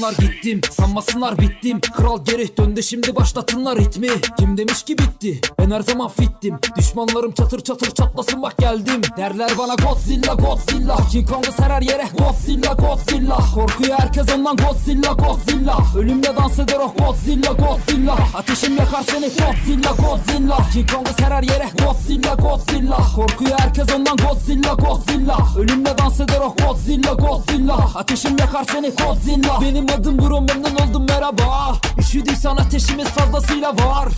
Bunlar gittim sanmasınlar bittim. Kral geri döndü şimdi başlatınlar ritmi. Kim demiş ki bitti? Ben her zaman fittim. Düşmanlarım çatır çatır çatlasın bak geldim. Derler bana Godzilla Godzilla. King Kong'u serer yere Godzilla Godzilla. Korkuyor herkes ondan Godzilla Godzilla. Ölümle dans eder o Godzilla Godzilla. Ateşim yakar seni Godzilla Godzilla. King Kong'u serer yere Godzilla Godzilla. Korkuyor herkes ondan Godzilla Godzilla. Ölümle dans eder o Godzilla Godzilla. Ateşim yakar seni Godzilla. Benim adım Bro memnun oldum merhaba. Üşüdüysen ateşimiz fazlasıyla var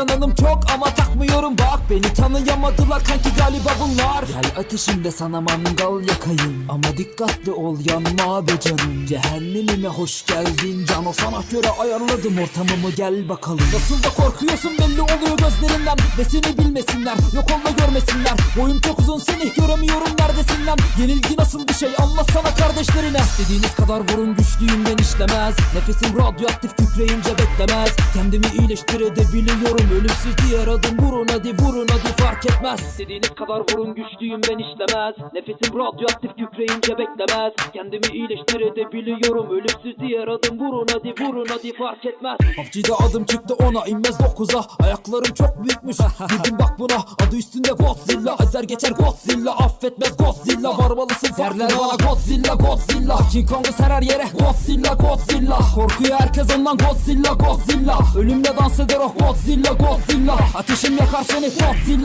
Kıskananım çok ama takmıyorum. Bak Beni tanıyamadılar kanki galiba bunlar. Gel ateşimde sana mangal yakayım. Ama dikkatli ol yanma be canım. Cehennemime hoş geldin. Cano sana göre ayarladım ortamımı. Gel bakalım. Nasıl da korkuyorsun belli oluyor gözlerinden. Ve seni bilmesinler yok olma görmesinler. Boyum çok uzun seni göremiyorum neredesin lan Yenilgi nasıl bir şey anlatsana kardeşlerine. İstediğiniz kadar vurun güçlüğümden işlemez. Nefesim radyoaktif kükreyince beklemez. Kendimi iyileştirebiliyorum Ölümsüz diğer adım vurun hadi vurun hadi fark etmez. İstediğiniz kadar vurun güçlüğümden işlemez. Nefesim radyoaktif kükreyince beklemez. Kendimi iyileştirebiliyorum. Ölümsüz diğer adım vurun hadi vurun hadi fark etmez. PUBG'de adım çıktı ona inmez dokuza. Ayaklarım çok büyükmüş. Bildim bak buna adı üstünde Godzilla. Ezer geçer Godzilla affetmez Godzilla. Varmalısın Derler bana Godzilla Godzilla. King Kong'u serer yere Godzilla Godzilla. Korkuyor herkes ondan Godzilla Godzilla. Ölümle dans eder o Godzilla Godzilla Ateşim yakar seni Godzilla